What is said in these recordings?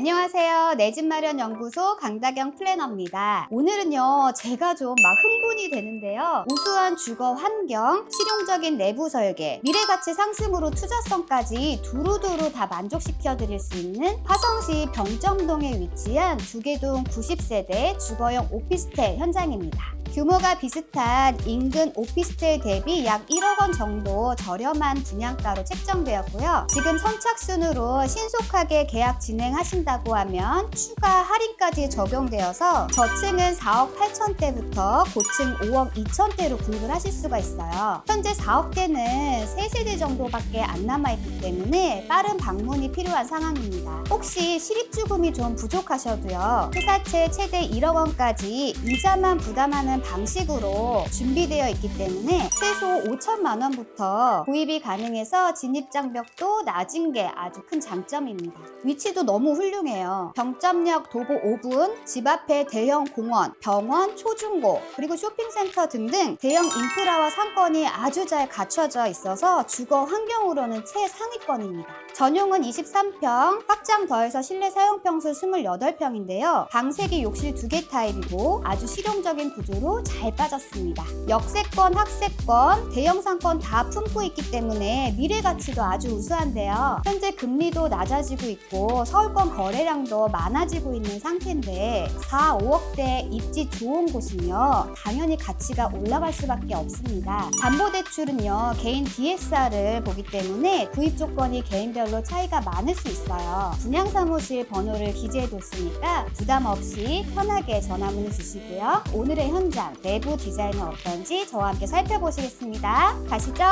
안녕하세요. 내 집 마련 연구소 강다경 플래너입니다. 오늘은요, 제가 좀 막 흥분이 되는데요. 우수한 주거 환경, 실용적인 내부 설계, 미래 가치 상승으로 투자성까지 두루두루 다 만족시켜 드릴 수 있는 화성시 병점동에 위치한 두개동 90세대 주거용 오피스텔 현장입니다. 규모가 비슷한 인근 오피스텔 대비 약 1억 원 정도 저렴한 분양가로 책정되었고요. 지금 선착순으로 신속하게 계약 진행하신 다고 하면 추가 할인까지 적용되어서 저층은 4억 8천대부터 고층 5억 2천대로 구입을 하실 수가 있어요. 현재 4억대는 3세대 정도밖에 안 남아있기 때문에 빠른 방문이 필요한 상황입니다. 혹시 실입주금이 좀 부족하셔도요. 회사채 최대 1억 원까지 이자만 부담하는 방식으로 준비되어 있기 때문에 최소 5천만 원부터 구입이 가능해서 진입장벽도 낮은 게 아주 큰 장점입니다. 위치도 너무 훌륭 해요. 병점역 도보 5분, 집 앞에 대형 공원, 병원, 초중고, 그리고 쇼핑센터 등등 대형 인프라와 상권이 아주 잘 갖춰져 있어서 주거 환경으로는 최상위권입니다. 전용은 23평, 확장 더해서 실내 사용 평수 28평인데요. 방세기 욕실 2개 타입이고 아주 실용적인 구조로 잘 빠졌습니다. 역세권, 학세권, 대형 상권 다 품고 있기 때문에 미래 가치도 아주 우수한데요. 현재 금리도 낮아지고 있고 서울권 거래량도 많아지고 있는 상태인데 4, 5억대 입지 좋은 곳은요. 당연히 가치가 올라갈 수밖에 없습니다. 담보대출은요. 개인 DSR을 보기 때문에 구입 조건이 개인별로 차이가 많을 수 있어요. 분양사무실 번호를 기재해뒀으니까 부담 없이 편하게 전화 문의 주시고요. 오늘의 현장, 내부 디자인은 어떤지 저와 함께 살펴보시겠습니다. 가시죠.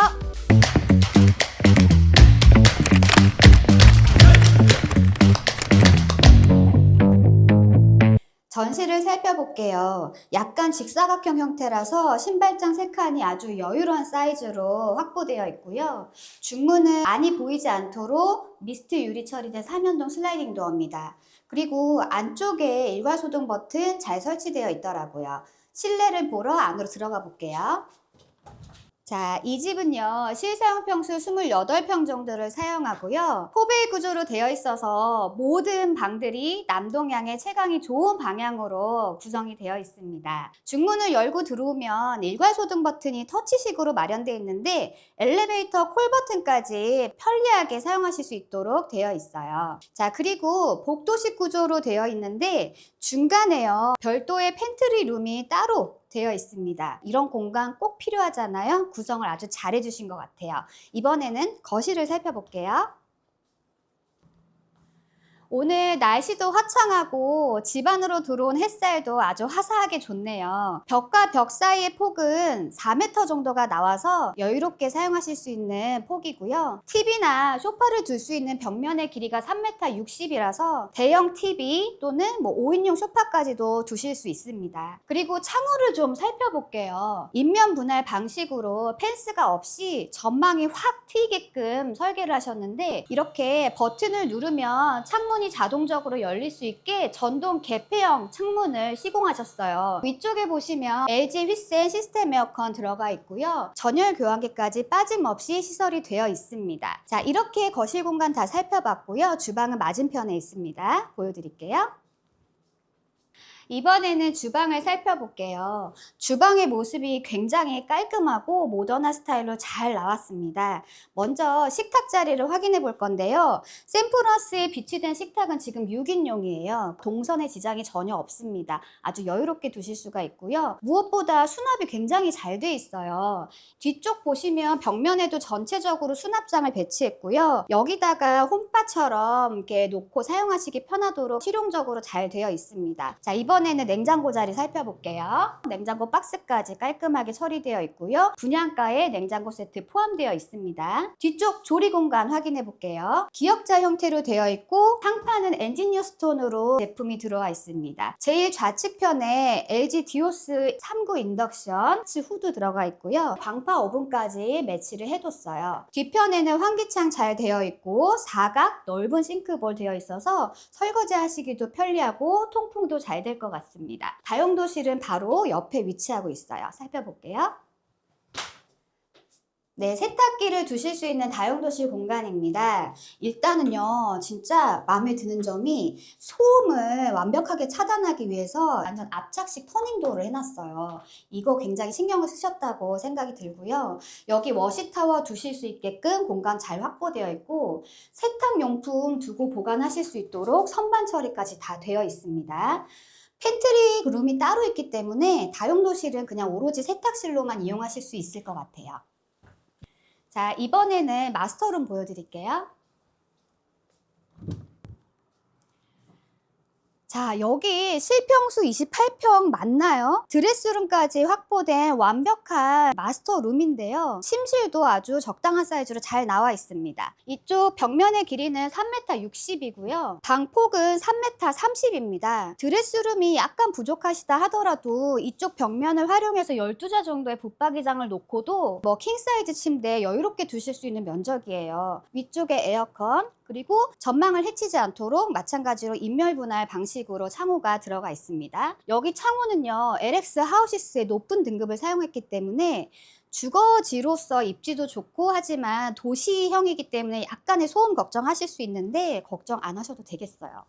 전시를 살펴볼게요. 약간 직사각형 형태라서 신발장 세 칸이 아주 여유로운 사이즈로 확보되어 있고요. 중문은 많이 보이지 않도록 미스트 유리 처리된 삼연동 슬라이딩 도어입니다. 그리고 안쪽에 일괄소등 버튼 잘 설치되어 있더라고요. 실내를 보러 안으로 들어가 볼게요. 자, 이 집은요, 실사용 평수 28평 정도를 사용하고요. 포베이 구조로 되어 있어서 모든 방들이 남동향의 채광이 좋은 방향으로 구성이 되어 있습니다. 중문을 열고 들어오면 일괄소등 버튼이 터치식으로 마련되어 있는데 엘리베이터 콜 버튼까지 편리하게 사용하실 수 있도록 되어 있어요. 자, 그리고 복도식 구조로 되어 있는데 중간에요, 별도의 팬트리 룸이 따로 되어 있습니다. 이런 공간 꼭 필요하잖아요. 구성을 아주 잘 해주신 것 같아요. 이번에는 거실을 살펴볼게요. 오늘 날씨도 화창하고 집 안으로 들어온 햇살도 아주 화사하게 좋네요. 벽과 벽 사이의 폭은 4m 정도가 나와서 여유롭게 사용하실 수 있는 폭이고요. TV나 소파를 둘 수 있는 벽면의 길이가 3m 60이라서 대형 TV 또는 뭐 5인용 소파까지도 두실 수 있습니다. 그리고 창호를 좀 살펴볼게요. 인면 분할 방식으로 펜스가 없이 전망이 확 트이게끔 설계를 하셨는데 이렇게 버튼을 누르면 창문이 자동적으로 열릴 수 있게 전동 개폐형 창문을 시공하셨어요. 위쪽에 보시면 LG 휘센 시스템 에어컨 들어가 있고요. 전열 교환기까지 빠짐없이 시설이 되어 있습니다. 자, 이렇게 거실 공간 다 살펴봤고요. 주방은 맞은편에 있습니다. 보여드릴게요. 이번에는 주방을 살펴볼게요. 주방의 모습이 굉장히 깔끔하고 모던한 스타일로 잘 나왔습니다. 먼저 식탁 자리를 확인해 볼 건데요. 샘플러스에 비치된 식탁은 지금 6인용이에요. 동선의 지장이 전혀 없습니다. 아주 여유롭게 두실 수가 있고요. 무엇보다 수납이 굉장히 잘 돼 있어요. 뒤쪽 보시면 벽면에도 전체적으로 수납장을 배치했고요. 여기다가 홈바처럼 이렇게 놓고 사용하시기 편하도록 실용적으로 잘 되어 있습니다. 자, 이번 에는 냉장고 자리 살펴볼게요. 냉장고 박스까지 깔끔하게 처리되어 있고요. 분양가에 냉장고 세트 포함되어 있습니다. 뒤쪽 조리 공간 확인해 볼게요. 기역자 형태로 되어 있고 상판은 엔지니어 스톤으로 제품이 들어와 있습니다. 제일 좌측편에 LG 디오스 39 인덕션 후드 들어가 있고요. 광파 오븐까지 매치를 해뒀어요. 뒤편에는 환기창 잘 되어 있고 사각 넓은 싱크볼 되어 있어서 설거지 하시기도 편리하고 통풍도 잘 될 것 같습니다. 다용도실은 바로 옆에 위치하고 있어요. 살펴볼게요. 네, 세탁기를 두실 수 있는 다용도실 공간입니다. 일단은요, 진짜 마음에 드는 점이 소음을 완벽하게 차단하기 위해서 완전 압착식 터닝도어를 해놨어요. 이거 굉장히 신경을 쓰셨다고 생각이 들고요. 여기 워시타워 두실 수 있게끔 공간 잘 확보되어 있고 세탁용품 두고 보관하실 수 있도록 선반 처리까지 다 되어 있습니다. 팬트리 룸이 따로 있기 때문에 다용도실은 그냥 오로지 세탁실로만 이용하실 수 있을 것 같아요. 자, 이번에는 마스터룸 보여드릴게요. 자, 여기 실평수 28평 맞나요? 드레스룸까지 확보된 완벽한 마스터룸인데요. 침실도 아주 적당한 사이즈로 잘 나와 있습니다. 이쪽 벽면의 길이는 3m 60이고요. 방폭은 3m 30입니다. 드레스룸이 약간 부족하시다 하더라도 이쪽 벽면을 활용해서 12자 정도의 붙박이장을 놓고도 뭐 킹사이즈 침대 여유롭게 두실 수 있는 면적이에요. 위쪽에 에어컨, 그리고 전망을 해치지 않도록 마찬가지로 인멸 분할 방식으로 창호가 들어가 있습니다. 여기 창호는요, LX 하우시스의 높은 등급을 사용했기 때문에 주거지로서 입지도 좋고 하지만 도시형이기 때문에 약간의 소음 걱정하실 수 있는데 걱정 안 하셔도 되겠어요.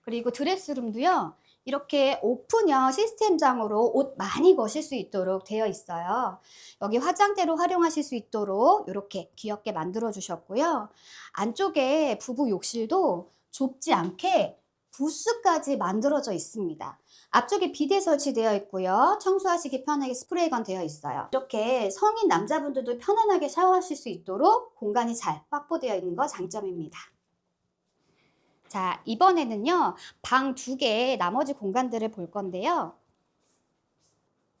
그리고 드레스룸도요, 이렇게 오픈형 시스템장으로 옷 많이 거실 수 있도록 되어 있어요. 여기 화장대로 활용하실 수 있도록 이렇게 귀엽게 만들어 주셨고요. 안쪽에 부부 욕실도 좁지 않게 부스까지 만들어져 있습니다. 앞쪽에 비데 설치되어 있고요. 청소하시기 편하게 스프레이건 되어 있어요. 이렇게 성인 남자분들도 편안하게 샤워하실 수 있도록 공간이 잘 확보되어 있는 거 장점입니다. 자, 이번에는요, 방 두 개의 나머지 공간들을 볼 건데요.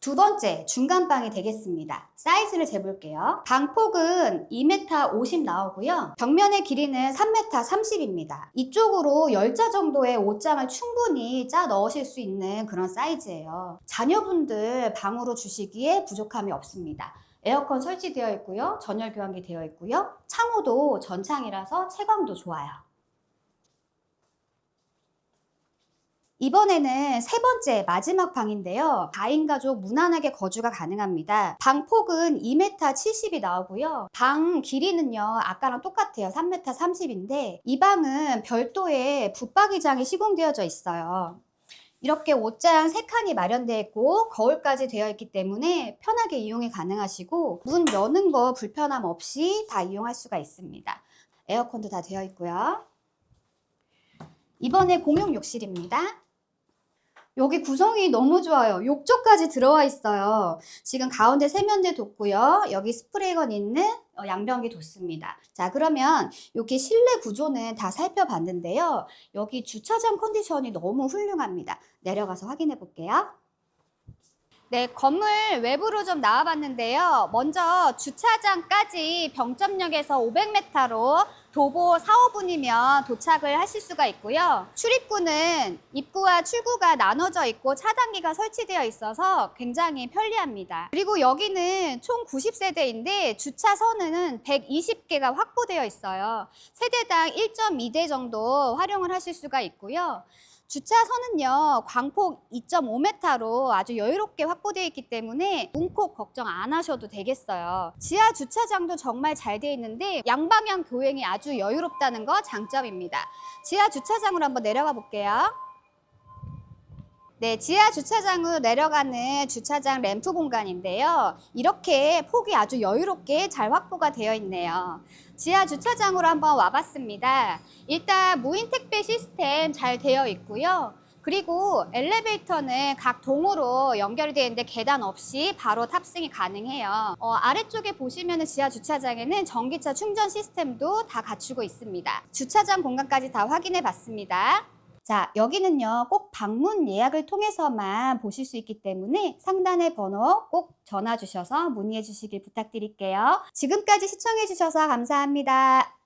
두 번째, 중간방이 되겠습니다. 사이즈를 재볼게요. 방폭은 2m 50 나오고요. 벽면의 길이는 3m 30입니다. 이쪽으로 10자 정도의 옷장을 충분히 짜 넣으실 수 있는 그런 사이즈예요. 자녀분들 방으로 주시기에 부족함이 없습니다. 에어컨 설치되어 있고요. 전열 교환기 되어 있고요. 창호도 전창이라서 채광도 좋아요. 이번에는 세 번째 마지막 방인데요. 4인 가족 무난하게 거주가 가능합니다. 방 폭은 2m 70이 나오고요. 방 길이는요. 아까랑 똑같아요. 3m 30인데 이 방은 별도의 붙박이장이 시공되어져 있어요. 이렇게 옷장 3칸이 마련되어 있고 거울까지 되어 있기 때문에 편하게 이용이 가능하시고 문 여는 거 불편함 없이 다 이용할 수가 있습니다. 에어컨도 다 되어 있고요. 이번에 공용 욕실입니다. 여기 구성이 너무 좋아요. 욕조까지 들어와 있어요. 지금 가운데 세면대 뒀고요. 여기 스프레이건 있는 어, 양변기 뒀습니다. 자, 그러면 여기 실내 구조는 다 살펴봤는데요. 여기 주차장 컨디션이 너무 훌륭합니다. 내려가서 확인해 볼게요. 네, 건물 외부로 좀 나와봤는데요. 먼저 주차장까지 병점역에서 500m로 도보 4, 5분이면 도착을 하실 수가 있고요. 출입구는 입구와 출구가 나눠져 있고 차단기가 설치되어 있어서 굉장히 편리합니다. 그리고 여기는 총 90세대인데 주차 선은 120개가 확보되어 있어요. 세대당 1.2대 정도 활용을 하실 수가 있고요. 주차선은요, 광폭 2.5m로 아주 여유롭게 확보되어 있기 때문에 문콕 걱정 안 하셔도 되겠어요. 지하 주차장도 정말 잘 되어 있는데 양방향 교행이 아주 여유롭다는 거 장점입니다. 지하 주차장으로 한번 내려가 볼게요. 네, 지하 주차장으로 내려가는 주차장 램프 공간인데요. 이렇게 폭이 아주 여유롭게 잘 확보가 되어 있네요. 지하 주차장으로 한번 와봤습니다. 일단 무인 택배 시스템 잘 되어 있고요. 그리고 엘리베이터는 각 동으로 연결이 되어 있는데 계단 없이 바로 탑승이 가능해요. 어, 아래쪽에 보시면 지하 주차장에는 전기차 충전 시스템도 다 갖추고 있습니다. 주차장 공간까지 다 확인해 봤습니다. 자, 여기는요, 꼭 방문 예약을 통해서만 보실 수 있기 때문에 상단의 번호 꼭 전화 주셔서 문의해 주시길 부탁드릴게요. 지금까지 시청해 주셔서 감사합니다.